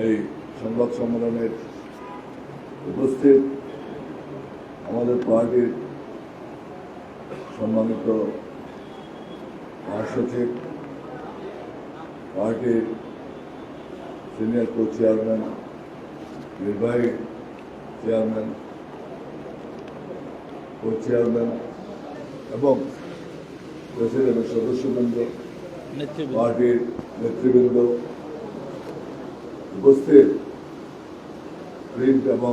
এই সংবাদ সম্মেলনে উপস্থিত আমাদের পার্টির সম্মানিত মহাসচিব পার্টির সিনিয়র কো চেয়ারম্যান নির্বাহী চেয়ারম্যান কো চেয়ারম্যান এবং প্রেসিডেন্টের সদস্যবৃন্দ পার্টির নেতৃবৃন্দ উপস্থিত প্রিন্ট এবং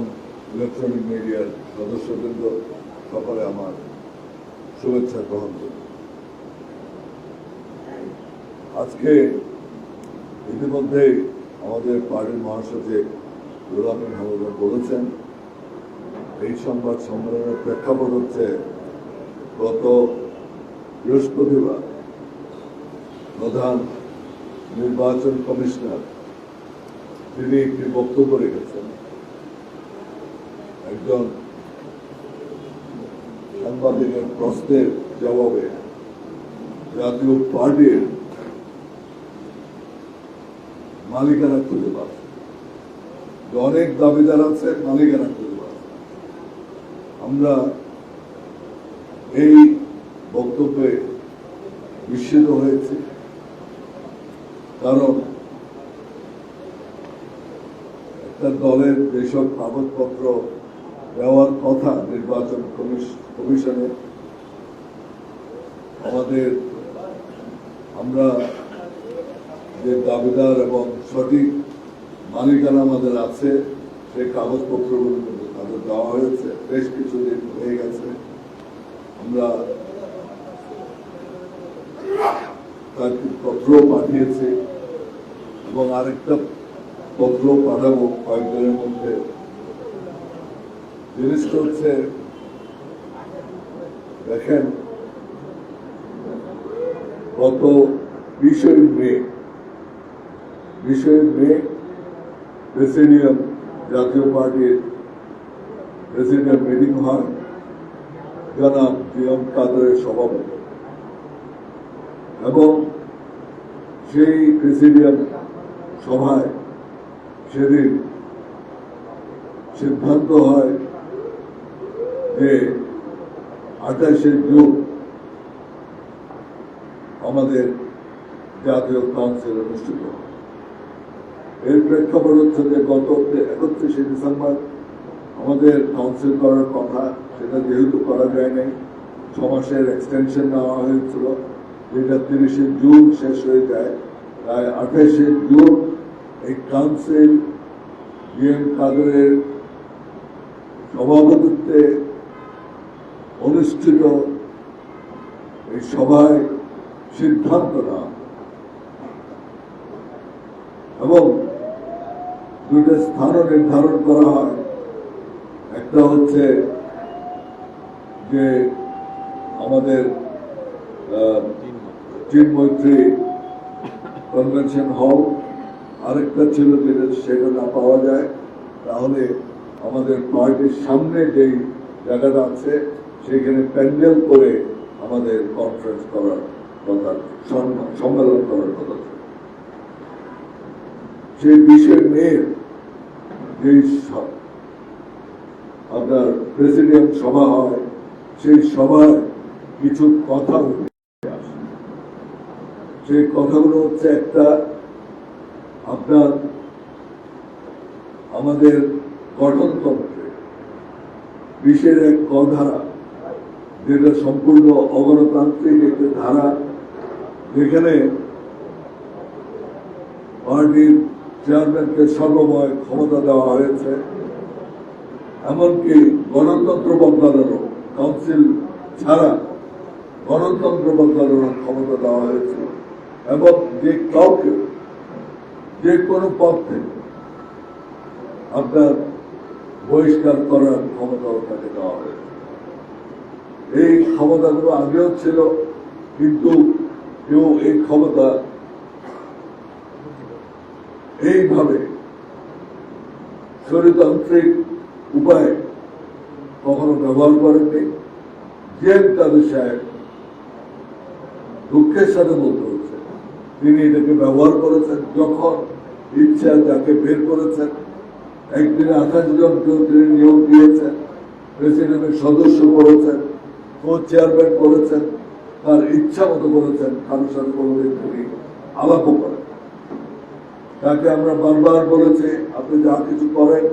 ইলেকট্রনিক মিডিয়ার সদস্যবৃন্দ, সকলে আমার শুভেচ্ছা গ্রহণ করুন। আজকে ইতিমধ্যেই আমাদের পার্টির মহাসচিব গোলামী মহোদয় বলেছেন, এই সংবাদ সম্মেলনের প্রেক্ষাপট হচ্ছে গত বৃহস্পতিবার প্রধান নির্বাচন কমিশনার তিনি একটি বক্তব্য রেখেছেন। একজন সাংবাদিকের প্রশ্নের জবাবে জাতীয় পার্টির মালিকানা খুঁজে পাচ্ছে অনেক দাবিদার আছে, মালিকানা খুঁজে পাচ্ছে আমরা এই বক্তব্যে বিস্মিত হয়েছি। কারণ একটা দলের যেসব কাগজপত্র দেওয়ার কথা নির্বাচন কমিশ- কমিশনে, আমাদের আমরা যে দাবিদার এবং সঠিক মালিকানা আমাদের আছে সেই কাগজপত্রগুলো কিন্তু তাদের দেওয়া হয়েছে। বেশ কিছুদিন হয়ে গেছে। আমরা তার পত্র পাঠিয়েছি এবং আরেকটা পত্র পাঠাবো কয়েকদিনের মধ্যে। জিনিসটা হচ্ছে, দেখেন, গত বিশই মে বিশই মে, প্রেসিডিয়াম জাতীয় পার্টির প্রেসিডিয়াম মিটিং হয়। জনাব জিয়ম কাদরের সভাপতি। এবং সেই প্রেসিডিয়াম সভায় সেদিন সিদ্ধান্ত হয় যে আঠাশে জুন আমাদের জাতীয় কাউন্সিল অনুষ্ঠিত। এর প্রেক্ষাপট হচ্ছে যে গত একত্রিশে ডিসেম্বর আমাদের কাউন্সিল করার কথা, সেটা যেহেতু করা যায় নাই ছ মাসের এক্সটেনশন নেওয়া হয়েছিল, যেটা তিরিশে জুন শেষ হয়ে যায় তাই আঠাশে জুন এই কাউন্সিল জিএম কাদরের সভাপতিত্বে অনুষ্ঠিত এই সভায় সিদ্ধান্ত নেওয়া এবং দুইটা স্থানও নির্ধারণ করা হয়। একটা হচ্ছে যে আমাদের চীন মৈত্রী কনভেনশন হল। আরেকটা ছিল যেটা সেটা না পাওয়া যায়, তাহলে আমাদের পার্টির সামনে যেই জায়গাটা আছে, সেখানে প্যান্ডেল করে আমাদের কনফারেন্স করার কথা সম্মেলন করার কথা। সেই বিশের মেয়ের স- আপনার প্রেসিডেন্ট সভা হয়, সেই সভায় কিছু কথা আসে সেই কথাগুলো হচ্ছে একটা আপনার আমাদের গঠনতন্ত্রে বিশ্বের এক কধারা যেটা সম্পূর্ণ অগণতান্ত্রিক একটি ধারা, যেখানে পার্টির চেয়ারম্যানকে সর্বময় ক্ষমতা দেওয়া হয়েছে। এমনকি গণতন্ত্র বদলানোরও কাউন্সিল ছাড়া গণতন্ত্র বদলানোর ক্ষমতা দেওয়া হয়েছে। এবং যে কাউকে যে কোনো থেকে আপনার বহিষ্কার করার ক্ষমতাও তাকে দেওয়া হয়েছে। এই ক্ষমতাগুলো আগেও ছিল, কিন্তু কেউ এই ক্ষমতা এইভাবে স্বরিতান্ত্রিক উপায়ে কখনো ব্যবহার করেননি। জেল কাদের সাহেব দুঃখের সাথে বলতে তিনি এটাকে ব্যবহার করেছেন, যখন ইচ্ছা যাকে বের করেছেন। একদিন জনকে তিনি নিয়োগ দিয়েছেন, প্রেসিডেন্টের সদস্য করেছেন কো চেয়ারম্যান করেছেন, তার ইচ্ছা মতো করেছেন কারোর সাথে কোনোদিন তিনি আলাপও করেন। তাকে আমরা বারবার বলেছি, আপনি যা কিছু করেন,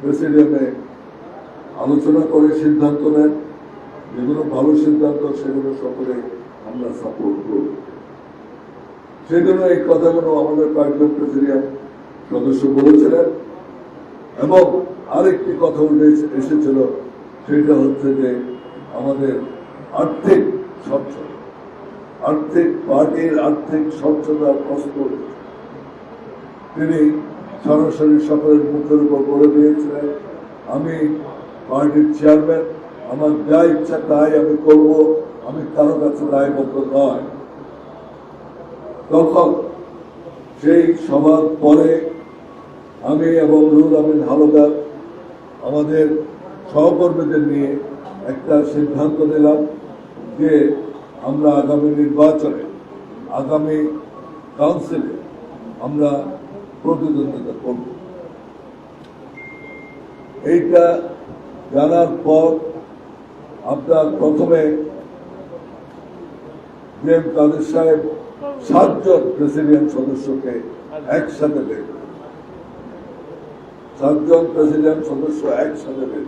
প্রেসিডেন্টে আলোচনা করে সিদ্ধান্ত নেন। যেগুলো ভালো সিদ্ধান্ত, সেগুলো সকলে আমরা সাপোর্ট করব। জন্য এই কথাগুলো আমাদের কয়েকজন প্রেসিডিয়াম সদস্য বলেছিলেন। এবং আরেকটি কথা উঠে এসে- এসেছিল, সেটা হচ্ছে যে আমাদের আর্থিক স্বচ্ছতা, আর্থিক পার্টির আর্থিক স্বচ্ছতার প্রশ্ন তিনি সরাসরি সকলের মুখের উপর বলে দিয়েছিলেন, আমি পার্টির চেয়ারম্যান, আমার যা ইচ্ছা তাই আমি করব, আমি কারও কাছে দায়বদ্ধ নয়। তখন সেই সভার পরে আমি এবং রুল আমিন হালদার আমাদের সহকর্মীদের নিয়ে একটা সিদ্ধান্ত নিলাম যে আমরা আগামী নির্বাচনে, আগামী কাউন্সিলে আমরা প্রতিদ্বন্দ্বিতা করব। এইটা জানার পর আপনার প্রথমে এম কাদের সাহেব সাতজন প্রেসিডেন্ট সদস্যকে একসাথে বের। সাতজন প্রেসিডেন্ট সদস্য একসাথে বের।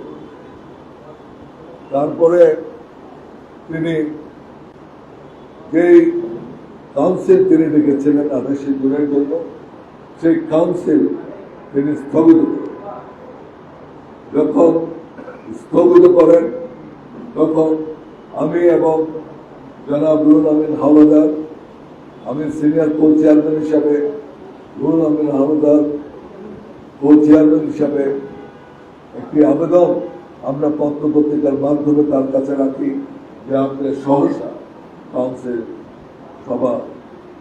তারপরে তিনি যেই কাউন্সিল তিনি ডেকেছিলেন আঠাশে জুনের জন্য, সেই কাউন্সিল তিনি স্থগিত যখন স্থগিত করেন, তখন আমি এবং জনাব রুহুল আমিন হাওলাদার আমি সিনিয়র কো চেয়ারম্যান হিসাবে রুহুল আমিন হাওলাদার কো চেয়ারম্যান হিসাবে একটি আবেদন আমরা পত্র পত্রিকার মাধ্যমে তার কাছে রাখি যে আপনি সহসা কাউন্সিল সভা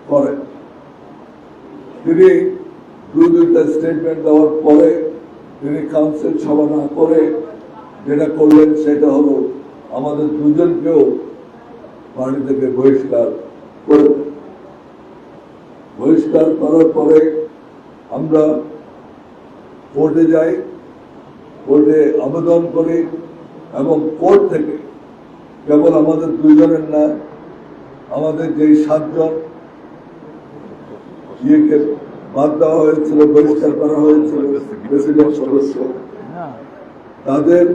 করেন। তিনি দু দুইটা স্টেটমেন্ট দেওয়ার পরে তিনি কাউন্সিল সভা না করে যেটা করলেন সেটা হলো আমাদের দুজনকেও বাড়ি থেকে বহিষ্কার করে বহিষ্কার করার পরে আমরা কোর্টে যাই কোর্টে আবেদন করি এবং কোর্ট থেকে কেবল আমাদের দুইজনের না আমাদের যেই সাতজন ইয়েকে বাদ দেওয়া হয়েছিল বহিষ্কার করা হয়েছিল প্রেসিডেন্ট সদস্য তাদের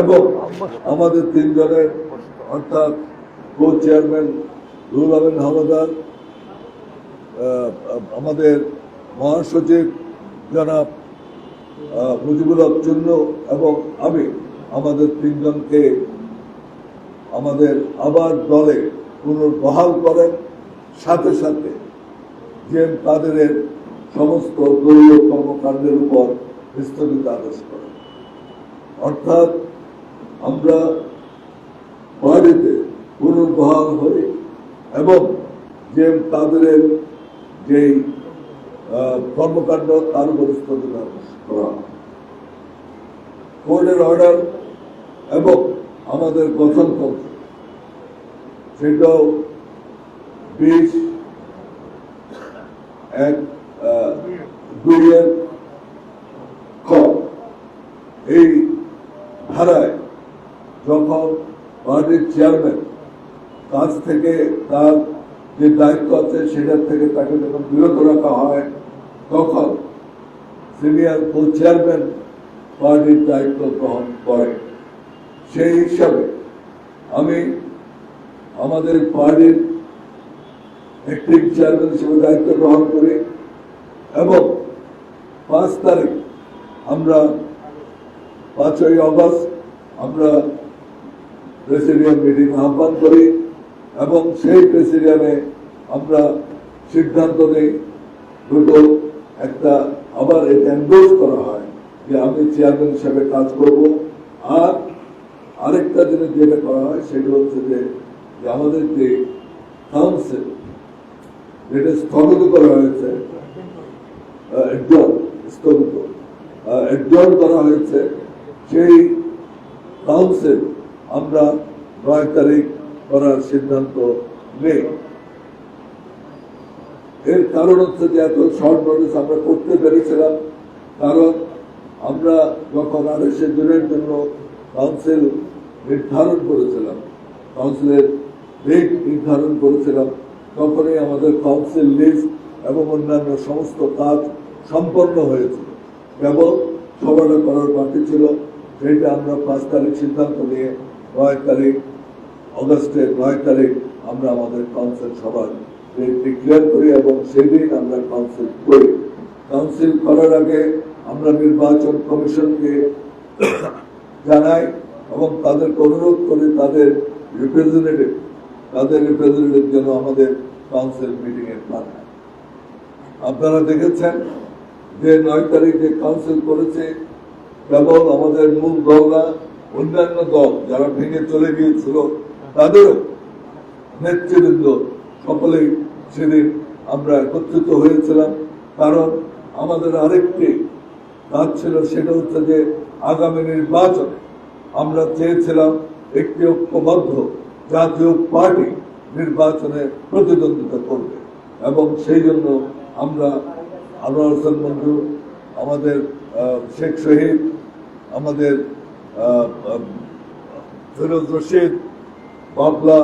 এবং আমাদের তিনজনের অর্থাৎ কো চেয়ারম্যান রুল আমিন হাওলাদার আহ, আমাদের মহাসচিব জনাব মুজিবুল হক চূন্য এবং আমি, আমাদের তিনজনকে আমাদের আবার দলে পুনর্বহাল করেন। সাথে সাথে এম কাদেরের সমস্ত দলীয় কর্মকাণ্ডের উপর স্থগিত আদেশ করেন। অর্থাৎ আমরা বাড়িতে পুনর্বহাল হই এবং যে তাদের যে কর্মকাণ্ড তার উপর করা। কোর্টের অর্ডার এবং আমাদের গঠনতন্ত্র, সেটাও বিশ, এক দুইয়ের ক এই ধারায় যখন পার্টির চেয়ারম্যান কাজ থেকে তার যে দায়িত্ব আছে সেটার থেকে তাকে যখন বিরত রাখা হয়, তখন সিনিয়র কো চেয়ারম্যান পার্টির দায়িত্ব গ্রহণ করে। সেই হিসাবে আমি আমাদের পার্টির অ্যাক্টিভ চেয়ারম্যান হিসেবে দায়িত্ব গ্রহণ করি এবং পাঁচ তারিখ আমরা পাঁচই অগস্ট আমরা প্রেসিডিয়াম মিটিং আহ্বান করি। এবং সেই প্রেসিডিয়ামে আমরা সিদ্ধান্ত নেই। দুটো একটা আবার এটা করা হয় যে আমি চেয়ারম্যান হিসেবে কাজ করব। আর আরেকটা জিনিস যেটা করা হয় সেটা হচ্ছে যে আমাদের যে কাউন্সিল যেটা স্থগিত করা হয়েছে স্থগিত একজন করা হয়েছে, সেই কাউন্সিল আমরা নয় তারিখ করার সিদ্ধান্ত নেই। এর কারণ হচ্ছে যে এত শর্ট নোটিস আমরা করতে পেরেছিলাম। কারণ আমরা যখন আর এস দিনের জন্য কাউন্সিল নির্ধারণ করেছিলাম কাউন্সিলের ডেট নির্ধারণ করেছিলাম, তখনই আমাদের কাউন্সিল লিস্ট এবং অন্যান্য সমস্ত কাজ সম্পন্ন হয়েছিল কেবল সভাটা করার বাকি ছিল সেটা আমরা পাঁচ তারিখ সিদ্ধান্ত নিয়ে নয় তারিখ অগস্টের নয় তারিখ আমরা আমাদের কাউন্সিল সভার ডিক্লেয়ার করি এবং সেদিন আমরা কাউন্সিল করি। কাউন্সিল করার আগে আমরা নির্বাচন কমিশনকে জানাই এবং তাদেরকে অনুরোধ করি তাদের রিপ্রেজেন্টেটিভ তাদের রিপ্রেজেন্টেটিভ যেন আমাদের কাউন্সিল মিটিংয়ে পাঠায়। আপনারা দেখেছেন যে নয় তারিখ যে কাউন্সিল করেছে, কেবল আমাদের মূল দল না, অন্যান্য দল যারা ভেঙে চলে গিয়েছিল তাদেরও নেতৃবৃন্দ সকলেই সেদিন আমরা একত্রিত হয়েছিলাম। কারণ আমাদের আরেকটি কাজ ছিল, সেটা হচ্ছে যে আগামী নির্বাচনে আমরা চেয়েছিলাম একটি ঐক্যবদ্ধ জাতীয় পার্টি নির্বাচনে প্রতিদ্বন্দ্বিতা করবে। এবং সেই জন্য আমরা আনোয়ার হোসেন মঞ্জু, আমাদের শেখ শহীদ, আমাদের ফিরোজ রশিদ বাবলা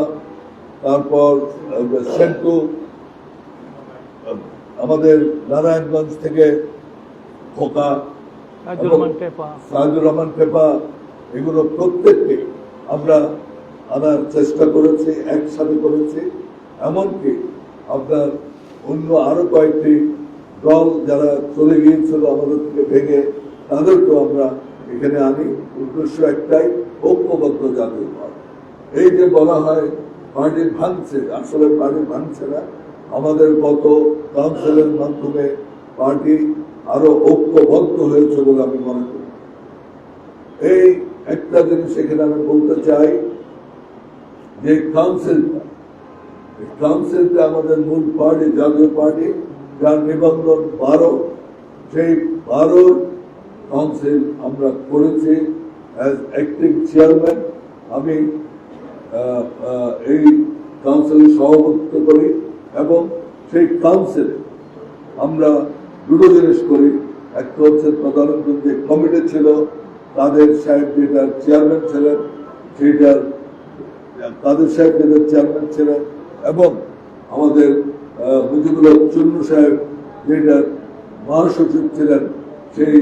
তারপর সেন্টু আমাদের নারায়ণগঞ্জ থেকে খোকা সাহাজুর রহমান পেপা। এগুলো প্রত্যেককে আমরা আনার চেষ্টা করেছি একসাথে করেছি। এমনকি আপনার অন্য আরও কয়েকটি দল যারা চলে গিয়েছিল আমাদের থেকে ভেঙে তাদেরকেও আমরা এখানে আনি। উদ্দেশ্য একটাই ঐক্যবদ্ধ জাতীয় পার্টি এই যে বলা হয় পার্টি ভাঙছে আসলে পার্টি ভাঙছে না, আমাদের গত কাউন্সিলের মাধ্যমে পার্টি আরও ঐক্যবদ্ধ হয়েছে বলে আমি মনে করি। এই একটা জিনিস এখানে আমি বলতে চাই, যে কাউন্সিলটা কাউন্সিলটা আমাদের মূল পার্টি, জাতীয় পার্টি, যার নিবন্ধন বারো, সেই বারো কাউন্সিল আমরা করেছি অ্যাজ অ্যাক্টিং চেয়ারম্যান আমি এই কাউন্সিলে সভাপতিত্ব করি এবং সেই কাউন্সিলে আমরা দুটো জিনিস করি। একটা হচ্ছে তদারক যে কমিটি ছিল, তাদের সাহেব যেটার চেয়ারম্যান ছিলেন সেইটার কাদের সাহেব যেটার চেয়ারম্যান ছিলেন এবং আমাদের মুজিবুল হক সাহেব যেটার মহাসচিব ছিলেন। সেই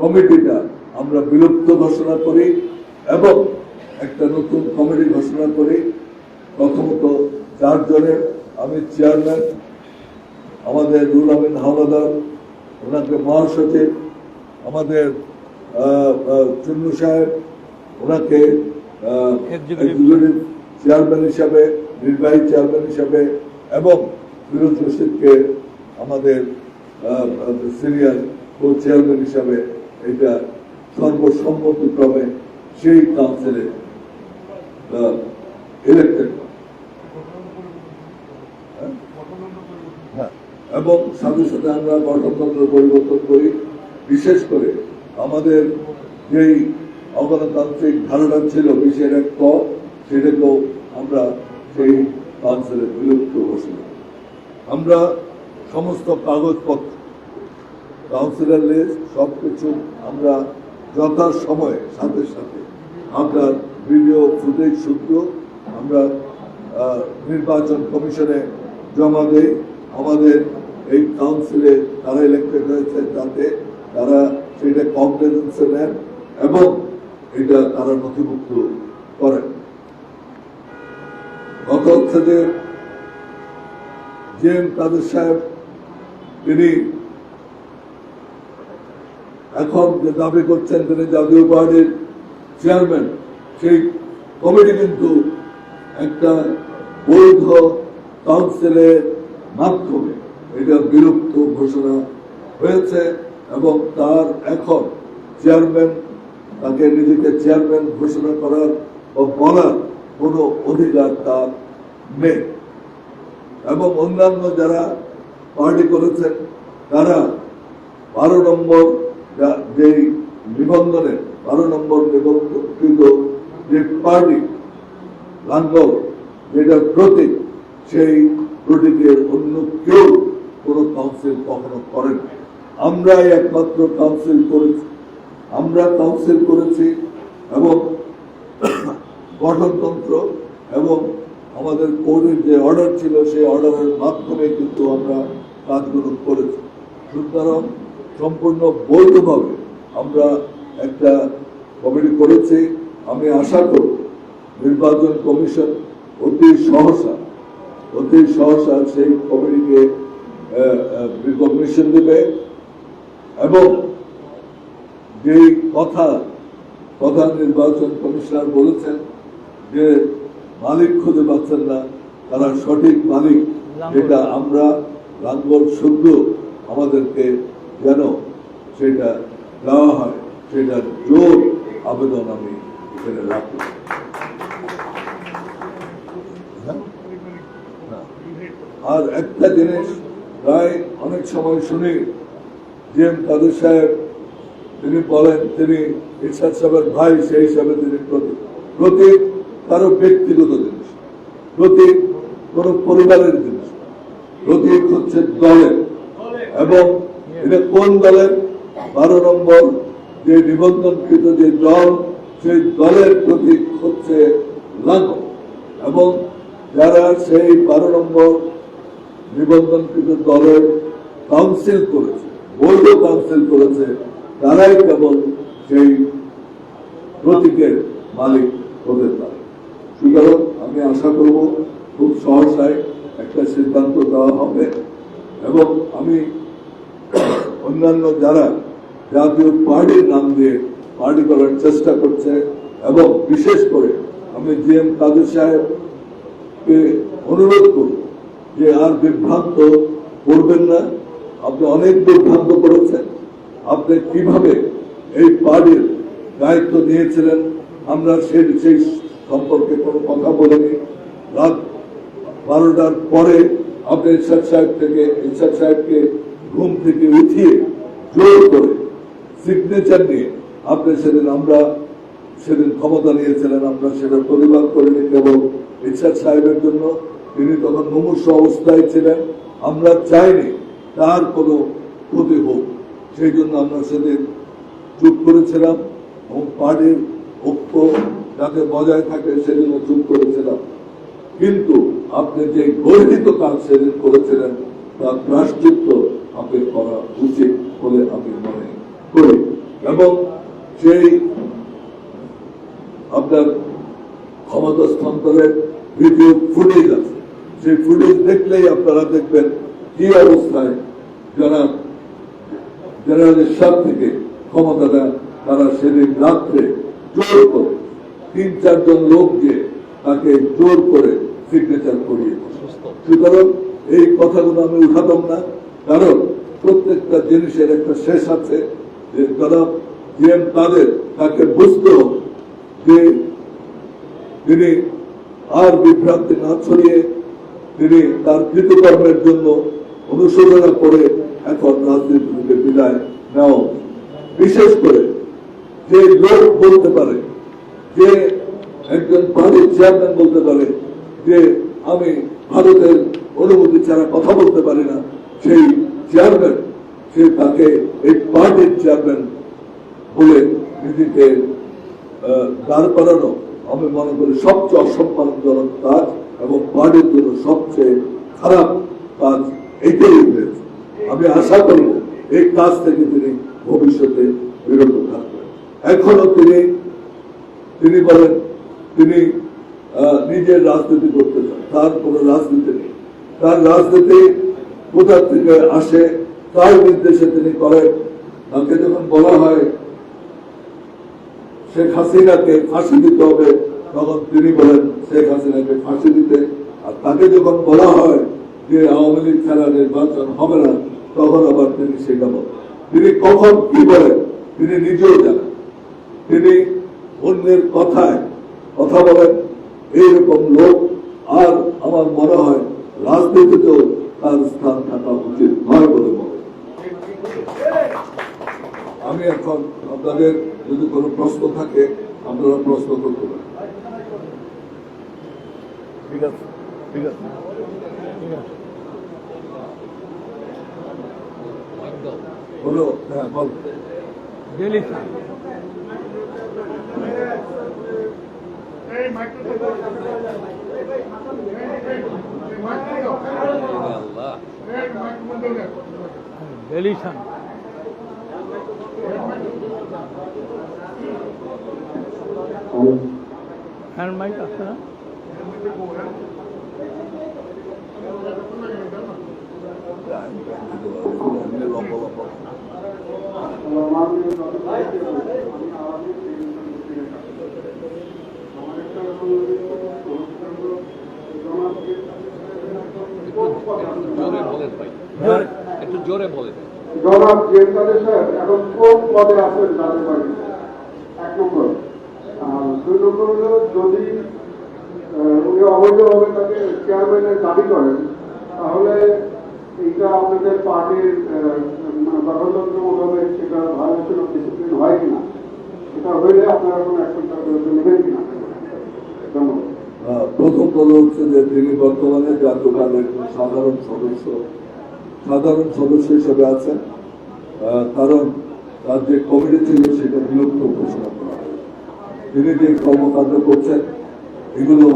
কমিটিটা আমরা বিলুপ্ত ঘোষণা করি এবং একটা নতুন কমিটি ঘোষণা করি প্রথমত চারজনের আমি চেয়ারম্যান আমাদের রুল আমিন হাওলাদার ওনাকে মহাসচিব আমাদের চুন্নু সাহেব ওনাকে. চেয়ারম্যান হিসাবে নির্বাহী চেয়ারম্যান হিসাবে এবং ফিরোজ রশিদকে আমাদের সিনিয়র কো চেয়ারম্যান হিসাবে এটা সর্বসম্মতিক্রমে সেই কাউন্সিলে ইলেক্টেড হ্যাঁ, এবং সাথে সাথে আমরা গঠনতন্ত্র পরিবর্তন করি বিশেষ করে আমাদের যেই অগণতান্ত্রিক ধারণা ছিল বিশের এক ক সেটাকেও আমরা সেই কাউন্সিলে বিলুপ্ত ঘোষণা। আমরা সমস্ত কাগজপত্র কাউন্সিলর লিস্ট সব কিছু আমরা যথা সময়ে সাথে সাথে আপনার ভিডিও ফুটেজ সূত্র আমরা নির্বাচন কমিশনে জমা দেই। আমাদের এই কাউন্সিলে তারা ইলেক্টেড হয়েছে তাতে তারা সেটা কমপ্লেন্সে নেন এবং এটা তারা নথিভুক্ত করেন। গত হচ্ছে যে, জে এম কাদের সাহেব, তিনি এখন যে দাবি করছেন, তিনি জাতীয় পার্টির চেয়ারম্যান সেই কমিটি কিন্তু একটা বৈধ কাউন্সিলের মাধ্যমে এটা বিলুপ্ত ঘোষণা হয়েছে এবং তার এখন চেয়ারম্যান, তাকে নিজেকে চেয়ারম্যান ঘোষণা করার বা বলার কোনো অধিকার তার নেই। এবং অন্যান্য যারা পার্টি করেছেন, তারা বারো নম্বর যেই নিবন্ধনে বারো নম্বর নিবন্ধকৃত যে পার্টি লাঙ্গল যেটা প্রতীক সেই প্রতীকের অন্য কেউ কোন কাউন্সিল কখনো করেন। আমরাই একমাত্র কাউন্সিল করেছি। আমরা কাউন্সিল করেছি এবং গঠনতন্ত্র এবং আমাদের কোর্টের যে অর্ডার ছিল, সেই অর্ডারের মাধ্যমে কিন্তু আমরা কাজগুলো করেছি। সুতরাং সম্পূর্ণ বৈধভাবে আমরা একটা কমিটি করেছি। আমি আশা করব নির্বাচন কমিশন অতি সহসা অতি সহসা সেই কমিটিকে রিকগনিশন দেবে এবং যেই কথা প্রধান নির্বাচন কমিশনার বলেছেন যে মালিক খুঁজে পাচ্ছেন না তারা সঠিক মালিক যেটা আমরা লাঙ্গল শুদ্ধ আমাদেরকে যেন সেটা দেওয়া হয় সেটা জোর আবেদন আমি এখানে রাখি হ্যাঁ? আর একটা জিনিস প্রায় অনেক সময় শুনি জি কাদের সাহেব, তিনি বলেন, তিনি ইরশাদ সাহেবের ভাই, সেই হিসাবে তিনি প্রতীক প্রতীক কারও ব্যক্তিগত জিনিস প্রতীক কোন পরিবারের জিনিস প্রতীক হচ্ছে দলের। এবং এটা কোন দলের? বারো নম্বর যে নিবন্ধনকৃত যে দল সেই দলের প্রতীক হচ্ছে লাঙ্গল। এবং যারা সেই বারো নম্বর নিবন্ধনকৃত দলের কাউন্সিল করেছে বৈধ কাউন্সিল করেছে, তারাই কেবল সেই প্রতীকের মালিক হতে পারে। সুতরাং আমি আশা করব খুব সহসায় একটা সিদ্ধান্ত দেওয়া হবে এবং আমি অন্যান্য যারা জাতীয় পার্টির নাম দিয়ে পার্টি করার চেষ্টা করছে এবং বিশেষ করে আমি জি এম কাদের সাহেবকে অনুরোধ করব যে আর বিভ্রান্ত করবেন না। আপনি অনেক বিভ্রান্ত করেছেন। আপনি কীভাবে এই পার্টির দায়িত্ব নিয়েছিলেন, আমরা সেই সেই সম্পর্কে কোনো কথা বলিনি। রাত বারোটার পরে আপনি ইরশাদ সাহেব থেকে ইরশাদ সাহেবকে ঘুম থেকে উঠিয়ে জোর করে সিগনেচার নিয়ে আপনি সেদিন আমরা সেদিন ক্ষমতা নিয়েছিলেন, আমরা সেটা প্রতিবাদ করিনি কেবল ইরশাদ সাহেবের জন্য। তিনি তখন মুমূর্ষ অবস্থায় ছিলেন। আমরা চাইনি তার কোনো ক্ষতি হোক। সেই জন্য আমরা সেদিন চুপ করেছিলাম এবং পার্টির ঐক্য যাতে বজায় থাকে সেজন্য চুপ করেছিলাম। কিন্তু আপনি যে গর্বিত কাজ সেদিন করেছিলেন, তার প্রাশ্চিত্য আপনি করা উচিত বলে আমি মনে করি। এবং সেই আপনার ক্ষমতা স্থানান্তরের ভিডিও ফুটেজ আছে। সেই ফুটেজ দেখলেই আপনারা দেখবেন কি অবস্থায় যারা জেনারেলের সাত থেকে ক্ষমতাটা তারা সেদিন রাত্রে জোর করে তিন চারজন লোক যে তাকে জোর করে সিগনেচার করিয়ে সুতরাং এই কথাগুলো আমি উঠাতাম না। কারণ প্রত্যেকটা জিনিসের একটা শেষ আছে যে জনাব জিএম তাদের তাকে বুঝতে যে তিনি আর বিভ্রান্তি না ছড়িয়ে তিনি তার কৃতকর্মের জন্য অনুশোচনা করে এখন রাজনীতি বিদায় নেওয়া বিশেষ করে যে লোক বলতে পারে, যে একজন পার্টির চেয়ারম্যান বলতে পারে, যে আমি ভারতের অনুমতি ছাড়া কথা বলতে পারি না, সেই চেয়ারম্যান, সে তাকে এই পার্টির চেয়ারম্যান বলে নিজেকে দাঁড় করানো, আমি মনে করি সবচেয়ে অসম্মানজনক কাজ এবং পার্টির জন্য সবচেয়ে খারাপ কাজ এটাই হয়েছে। আমি আশা করব এই কাজ থেকে তিনি ভবিষ্যতে বিরত থাকবেন। এখনও তিনি তিনি বলেন, তিনি নিজের রাজনীতি করতে চান। তার কোনো রাজনীতি নেই। তার রাজনীতি কোথা থেকে আসে, তার নির্দেশে তিনি করেন। তাকে যখন বলা হয় শেখ হাসিনাকে ফাঁসি দিতে হবে, তখন তিনি বলেন, শেখ হাসিনাকে ফাঁসি দিতে। আর তাকে যখন বলা হয় যে আওয়ামী লীগ ছাড়া নির্বাচন হবে না, তখন আবার তিনি সেটা বলেন। তিনি কখন কি বলেন, তিনি নিজেও জানেন তিনি অন্যের কথায় কথা বলেন, এইরকম লোক আর আমার মনে হয় রাজনীতিতেও তার স্থান থাকা উচিত নয় বলে মনে আমি এখন আপনাদের যদি কোনো প্রশ্ন থাকে আপনারা প্রশ্ন করতে পারেন ঠিক আছে ঠিক আছে বলো হ্যাঁ বল ডেলিশন হ্যান্ড মাইক আছে না? জোরে বলেন ভাই একটু জোরে বলেন জনাব জেলকাদের সাহেব এখন কোন পদে আছেন জানতে পারি এক নম্বর। দুই নম্বর হলো যদি উনি অবৈধভাবে তাকে চেয়ারম্যানের দাবি করেন, তাহলে এইটা আপনাদের পার্টির মানে গঠনতন্ত্র মোতাবেক সেটা ভায়োলেশন অফ ডিসিপ্লিন হয় কিনা, সেটা হইলে আপনারা কোনো অ্যাকশন তার বিরুদ্ধে নেবেন কিনা? প্রথম কথা হচ্ছে যে তিনি বর্তমানে জাতীয় দলের সাধারণ সদস্য সাধারণ সদস্য হিসেবে আছেন। কারণ তার যে কমিটি ছিল সেটা বিলুপ্ত ঘোষণা। তিনি যে কর্মকাণ্ড করছেন এগুলো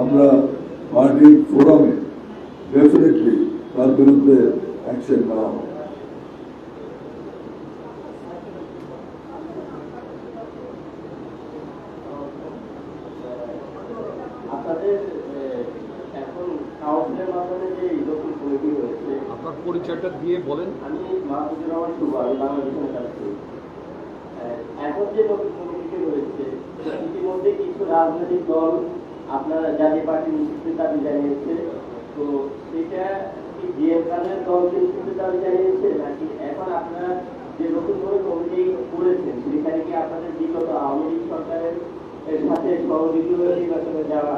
আমরা পার্টির ফোরামে ডেফিনেটলি তার বিরুদ্ধে অ্যাকশন নেওয়া হবে। আপনার পরিচয়টা দিয়ে বলেন। আমি মাহমুদুর রহমান শুভ আমি বাংলাদেশের কাছে এখন যে নতুন কমিটি হয়েছে ইতিমধ্যে কিছু রাজনৈতিক দল আপনার জাতীয় পার্টি নিষিদ্ধের দাবি জানিয়েছে, তো সেটা কি জিএম খানের দলকে দাবি জানিয়েছে, নাকি এখন আপনারা যে নতুন করে কমিটি করেছেন, সেখানে কি আপনাদের বিগত আওয়ামী লীগ সরকারের সাথে সহযোগী হয়ে নির্বাচনে যাওয়া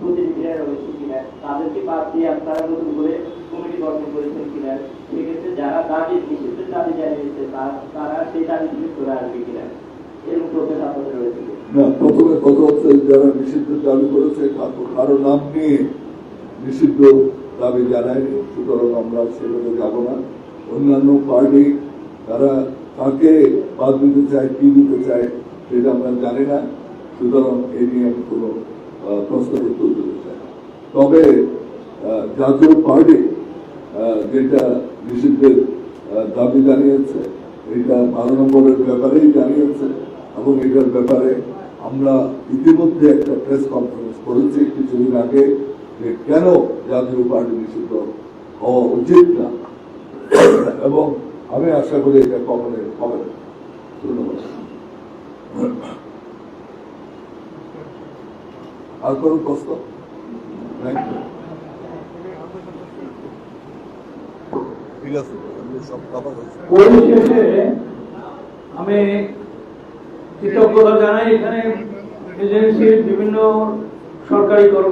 প্রতিনিধিরা রয়েছে কিনা? তাদেরকে বাদ দিয়ে আপনারা নতুন করে কমিটি গঠন করেছেন কিনা? সেক্ষেত্রে যারা দাবি নিষিদ্ধের দাবি জানিয়েছে, তারা সেই দাবি থেকে সরে আসবে কিনা? এরকম প্রসেস আপনাদের রয়েছে? না, প্রথমে কথা হচ্ছে যারা নিষিদ্ধ দাবি করেছে কারো- নাম নিয়ে নিষিদ্ধ দাবি জানায়নি। সুতরাং আমরা সেভাবে যাব না। অন্যান্য পার্টি তারা কাকে বাদ দিতে চায়, কি দিতে চায়, সেটা আমরা জানি না। সুতরাং এ নিয়ে আমি কোনো প্রশ্নের উত্তর দিতে চাই তবে জাতীয় পার্টি যেটা নিষিদ্ধের দাবি জানিয়েছে, এটা বারো নম্বরের ব্যাপারেই জানিয়েছে, এবং এটার ব্যাপারে আমরা ইতিমধ্যে একটা প্রেস কনফারেন্স করেছি কিছুদিন আগে যে কেন জাতীয় পার্টি নিষিদ্ধ হওয়া উচিত না। এবং আমি আশা করি এটা কখনোই হবে। ধন্যবাদ। আর কোনো প্রশ্ন? ঠিক আছে সব কথা আমি কৃতজ্ঞতা জানাই এখানে এজেন্সির বিভিন্ন সরকারি